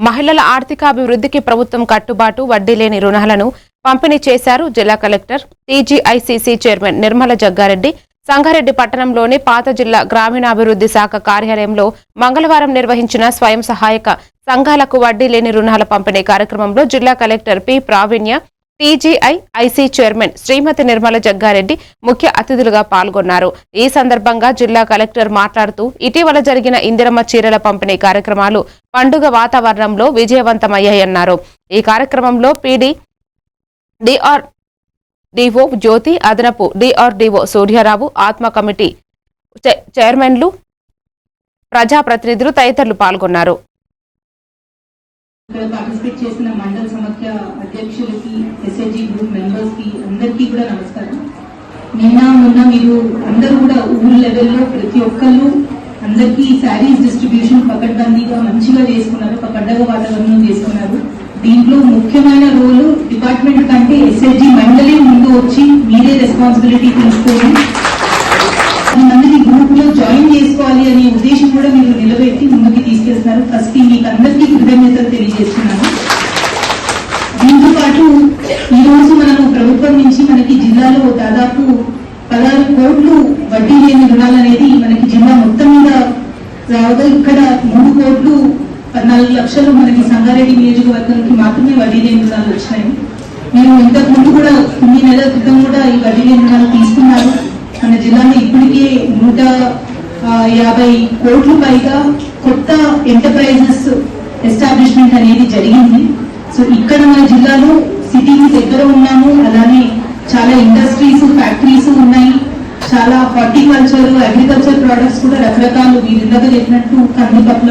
మహిళల ఆర్థికాభివృద్ధికి ప్రభుత్వం కట్టుబాటు వడ్డీ లేని రుణాలను పంపిణీ చేశారు జిల్లా collector TGICC chairman Nirmala Jaggareddy. Sangareddy పట్టణంలోని పాత జిల్లా గ్రామీణాభివృద్ధి శాఖ కార్యాలయంలో మంగళవారం నిర్వహించిన స్వయం సహాయక సంఘాలకు వడ్డీ లేని రుణాల పంపిణీ కార్యక్రమంలో జిల్లా collector P Praveenya TGI IC chairman Shrimati Nirmala Jaggareddy ముఖ్య అతిథులుగా పాల్గొన్నారు. ఈ సందర్భంగా జిల్లా కలెక్టర్ మాట్లాడుతూ ఇటీవల జరిగిన ఇందిరమ్మ చీరల పంపిణీ కార్యక్రమాలు పండుగ వాతావరణంలో విజయవంతమయ్యాయన్నారు. ఈ కార్యక్రమంలో పీడీ డిఆర్ డిఓ జ్యోతి అదనపు డిఆర్డిఓ సూర్యారావు ఆత్మ కమిటీ చైర్మన్లు ప్రజాప్రతినిధులు తదితరులు పాల్గొన్నారు. పార్టిసిపేట్ చేసిన మండల సమాఖ్య అధ్యక్షులకి ఎస్ఐజి గ్రూప్ మెంబర్స్కి అందరికీ కూడా నమస్కారం. నిన్న మొన్న మీరు అందరూ కూడా ఊరు లెవెల్లో ప్రతి ఒక్కళ్ళు అందరికీ శారీస్ డిస్ట్రిబ్యూషన్ పకడ్బందీగా మంచిగా చేసుకున్నారు ఒక పండగ వాతావరణం చేసుకున్నారు. దీంట్లో ముఖ్యమైన రోలు డిపార్ట్మెంట్ కంటే ఎస్ఐజి మండలి ముందు వచ్చి మీరే రెస్పాన్సిబిలిటీ తీసుకోండి. ఫస్ట్ మీకు అందరికీ కృతజ్ఞతలు తెలియజేస్తున్నాను. దీంతో పాటు ఈ రోజు మనము ప్రభుత్వం నుంచి మనకి జిల్లాలో దాదాపు పదహారు కోట్లు వడ్డీ లేని రుణాలు అనేది మనకి జిల్లా మొత్తం మీద రావగా ఇక్కడ మూడు కోట్లు పద్నాలుగు లక్షలు మనకి సంగారెడ్డి నియోజకవర్గానికి మాత్రమే వడ్డీ లేని రుణాలు వచ్చినాయి. మేము ఇంతకు ముందు కూడా కొన్ని నెలల క్రితం కూడా ఈ వడ్డీ లేని రుణాలు తీసుకున్నారు. మన జిల్లాలో ఇప్పటికే నూట యాభై కోట్లు పైగా కొత్త ఎంటర్ప్రైజెస్ ఎస్టాబ్లిష్మెంట్ అనేది జరిగింది. సో ఇక్కడ మన జిల్లాలో సిటీకి దగ్గర ఉన్నాము. అలానే చాలా ఇండస్ట్రీస్ ఫ్యాక్టరీస్ ఉన్నాయి. చాలా హార్టికల్చర్ అగ్రికల్చర్ ప్రొడక్ట్స్ కూడా రకరకాలు మీరు ఇందాక చెప్పినట్టు కందిపప్పుల